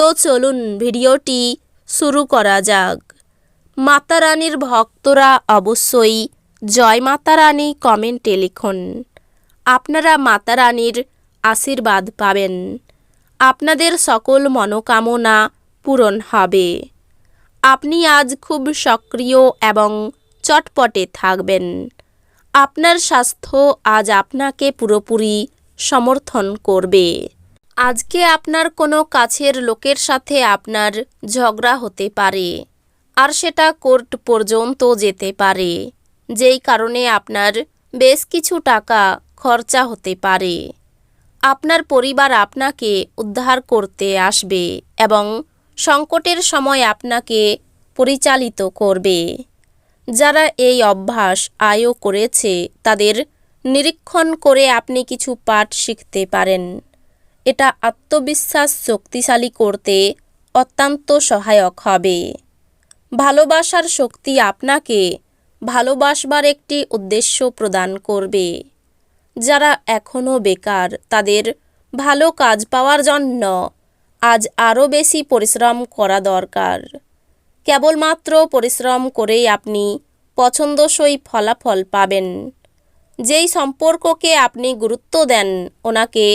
তো চলুন ভিডিওটি শুরু করা যাক। মাতা রানীর ভক্তরা অবশ্যই জয় মাতা রানী কমেন্টে লিখুন। আপনারা মাতা রানীর আশীর্বাদ পাবেন। আপনাদের সকল মনোকামনা পূরণ হবে। আপনি আজ খুব সক্রিয় এবং চটপটে থাকবেন। আপনার স্বাস্থ্য আজ আপনাকে পুরোপুরি সমর্থন করবে। আজকে আপনার কোনো কাছের লোকের সাথে আপনার ঝগড়া হতে পারে, আর সেটা কোর্ট পর্যন্ত যেতে পারে, যেই কারণে আপনার বেশ কিছু টাকা খরচা হতে পারে। আপনার পরিবার আপনাকে উদ্ধার করতে আসবে এবং সংকটের সময় আপনাকে পরিচালিত করবে। যারা এই অভ্যাস আয়ও করেছে, তাদের নিরীক্ষণ করে আপনি কিছু পাঠ শিখতে পারেন। এটা আত্মবিশ্বাস শক্তিশালী করতে অত্যন্ত সহায়ক হবে। ভালোবাসার শক্তি আপনাকে ভালোবাসবার একটি উদ্দেশ্য প্রদান করবে। যারা এখনও বেকার, তাদের ভালো কাজ পাওয়ার জন্য আজ আরও বেশি পরিশ্রম করা দরকার। কেবলমাত্র পরিশ্রম করেই আপনি পছন্দসই ফলাফল পাবেন। যেই সম্পর্ককে আপনি গুরুত্ব দেন, ওনাকে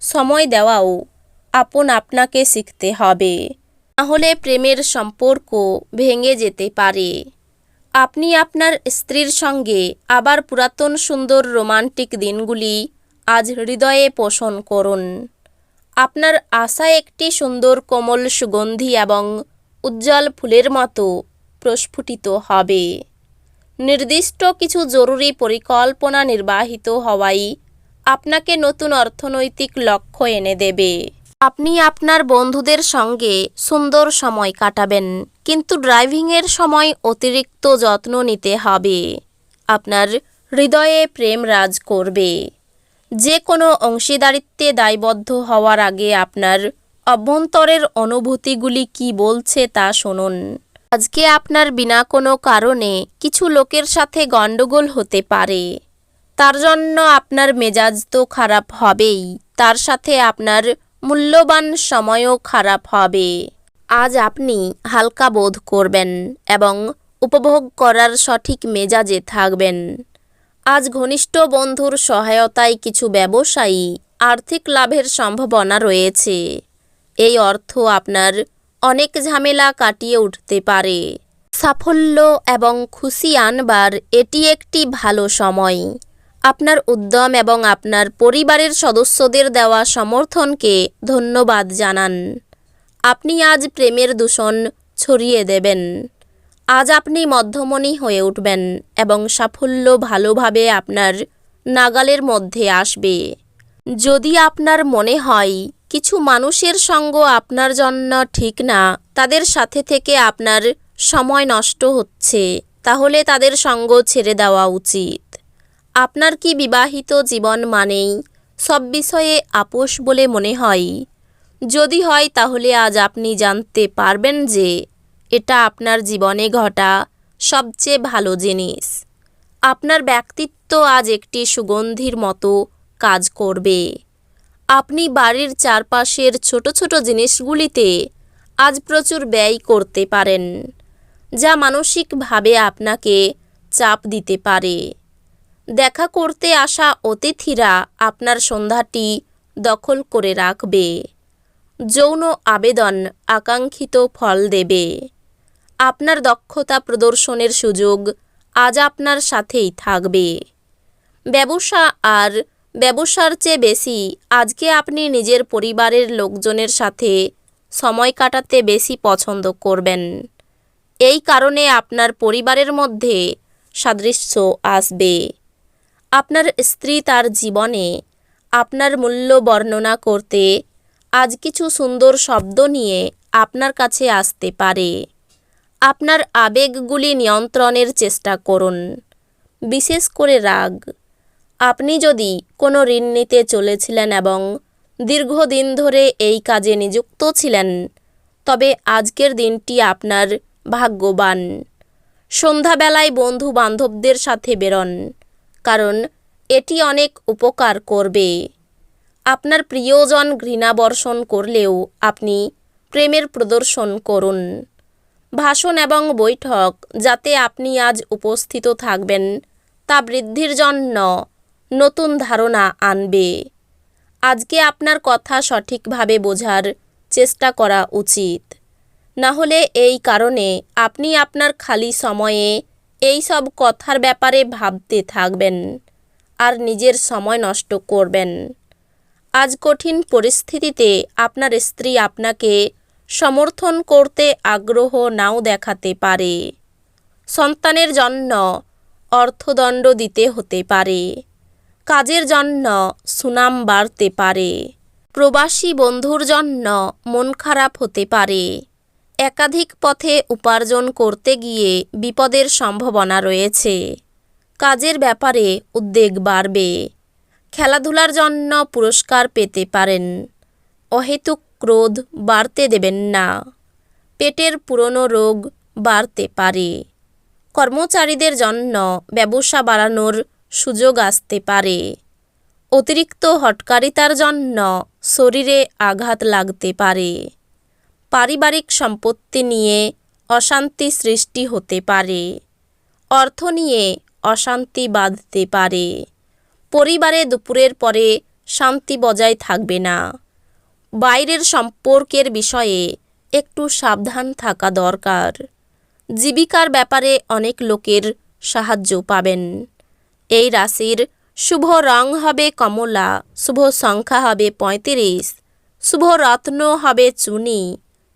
সময় দেওয়াও। আপন আপনাকে শিখতে হবে। তাহলে প্রেমের সম্পর্ক ভেঙে যেতে পারে। আপনি আপনার স্ত্রীর সঙ্গে আবার পুরাতন সুন্দর রোমান্টিক দিনগুলি আজ হৃদয়ে পোষণ করুন। আপনার আশা একটি সুন্দর কোমল সুগন্ধি এবং উজ্জ্বল ফুলের মতো প্রস্ফুটিত হবে। নির্দিষ্ট কিছু জরুরি পরিকল্পনা নির্বাহিত হওয়াই আপনাকে নতুন অর্থনৈতিক লক্ষ্য এনে দেবে। আপনি আপনার বন্ধুদের সঙ্গে সুন্দর সময় কাটাবেন, কিন্তু ড্রাইভিংয়ের সময় অতিরিক্ত যত্ন নিতে হবে। আপনার হৃদয়ে প্রেম রাজ করবে। যে কোনো অংশীদারিত্বে দায়বদ্ধ হওয়ার আগে আপনার অভ্যন্তরের অনুভূতিগুলি কি বলছে তা শুনুন। আজকে আপনার বিনা কোনো কারণে কিছু লোকের সাথে গণ্ডগোল হতে পারে। তার জন্য আপনার মেজাজ তো খারাপ হবেই। তার সাথে আপনার মূল্যবান সময়ও খারাপ হবে। আজ আপনি হালকা বোধ করবেন এবং উপভোগ করার সঠিক মেজাজে থাকবেন। আজ ঘনিষ্ঠ বন্ধুর সহায়তায় কিছু ব্যবসায়ী আর্থিক লাভের সম্ভাবনা রয়েছে। এই অর্থ আপনার অনেক ঝামেলা কাটিয়ে উঠতে পারে। সাফল্য এবং খুশি আনবার এটি একটি ভালো সময়। আপনার উদ্যম এবং আপনার পরিবারের সদস্যদের দেওয়া সমর্থনকে ধন্যবাদ জানান। আপনি আজ প্রেমের দূষণ ছড়িয়ে দেবেন। আজ আপনি মধ্যমণি হয়ে উঠবেন এবং সাফল্য ভালোভাবে আপনার নাগালের মধ্যে আসবে। যদি আপনার মনে হয় কিছু মানুষের সঙ্গ আপনার জন্য ঠিক না, তাদের সাথে থেকে আপনার সময় নষ্ট হচ্ছে, তাহলে তাদের সঙ্গ ছেড়ে দেওয়া উচিত। আপনার কি বিবাহিত জীবন মানেই সব বিষয়ে আপোষ বলে মনে হয়? যদি হয় তাহলে আজ আপনি জানতে পারবেন যে এটা আপনার জীবনে ঘটা সবচেয়ে ভালো জিনিস। আপনার ব্যক্তিত্ব আজ একটি সুগন্ধির মতো কাজ করবে। আপনি বাড়ির চারপাশের ছোট ছোট জিনিসগুলিতে আজ প্রচুর ব্যয় করতে পারেন, যা মানসিকভাবে আপনাকে চাপ দিতে পারে। দেখা করতে আসা অতিথিরা আপনার সন্ধ্যাটি দখল করে রাখবে। যৌন আবেদন আকাঙ্ক্ষিত ফল দেবে। আপনার দক্ষতা প্রদর্শনের সুযোগ আজ আপনার সাথেই থাকবে। ব্যবসা আর ব্যবসার চেয়ে বেশি আজকে আপনি নিজের পরিবারের লোকজনের সাথে সময় কাটাতে বেশি পছন্দ করবেন। এই কারণে আপনার পরিবারের মধ্যে সাদৃশ্য আসবে। আপনার স্ত্রী তার জীবনে আপনার মূল্য বর্ণনা করতে আজ কিছু সুন্দর শব্দ নিয়ে আপনার কাছে আসতে পারে। আপনার আবেগগুলি নিয়ন্ত্রণের চেষ্টা করুন। বিশেষ করে রাগ। আপনি যদি কোনো ঋণ নিতে চলেছিলেন এবং দীর্ঘদিন ধরে এই কাজে নিযুক্ত ছিলেন, তবে আজকের দিনটি আপনার ভাগ্যবান। সন্ধ্যাবেলায় বন্ধু বান্ধবদের সাথে বেরোন। কারণ এটি অনেক উপকার করবে। আপনার প্রিয়জন ঘৃণা বর্ষণ করলেও আপনি প্রেমের প্রদর্শন করুন। ভাষণ এবং বৈঠক যাতে আপনি আজ উপস্থিত থাকবেন, তা বৃদ্ধির জন্য নতুন ধারণা আনবে। আজকে আপনার কথা সঠিকভাবে বোঝার চেষ্টা করা উচিত। না হলে এই কারণে আপনি আপনার খালি সময়ে এই সব কথার ব্যাপারে ভাবতে থাকবেন আর নিজের সময় নষ্ট করবেন। আজ কঠিন পরিস্থিতিতে আপনার স্ত্রী আপনাকে সমর্থন করতে আগ্রহ নাও দেখাতে পারে। সন্তানের জন্য অর্থদণ্ড দিতে হতে পারে। কাজের জন্য সুনাম বাড়তে পারে। প্রবাসী বন্ধুর জন্য মন খারাপ হতে পারে। একাধিক পথে উপার্জন করতে গিয়ে বিপদের সম্ভাবনা রয়েছে। কাজের ব্যাপারে উদ্বেগ বাড়বে। খেলাধুলার জন্য পুরস্কার পেতে পারেন। অহেতুক ক্রোধ বাড়তে দেবেন না। পেটের পুরনো রোগ বাড়তে পারে। কর্মচারীদের জন্য ব্যবসা বাড়ানোর সুযোগ আসতে পারে। অতিরিক্ত হটকারিতার জন্য শরীরে আঘাত লাগতে পারে। পারিবারিক সম্পত্তি নিয়ে অশান্তি সৃষ্টি হতে পারে। অর্থ নিয়ে অশান্তি বাঁধতে পারে। পরিবারে দুপুরের পরে শান্তি বজায় থাকবে না। বাইরের সম্পর্কের বিষয়ে একটু সাবধান থাকা দরকার। জীবিকার ব্যাপারে অনেক লোকের সাহায্য পাবেন। এই রাশির শুভ রং হবে কমলা, শুভ সংখ্যা হবে পঁয়ত্রিশ, শুভ রত্ন হবে চুনি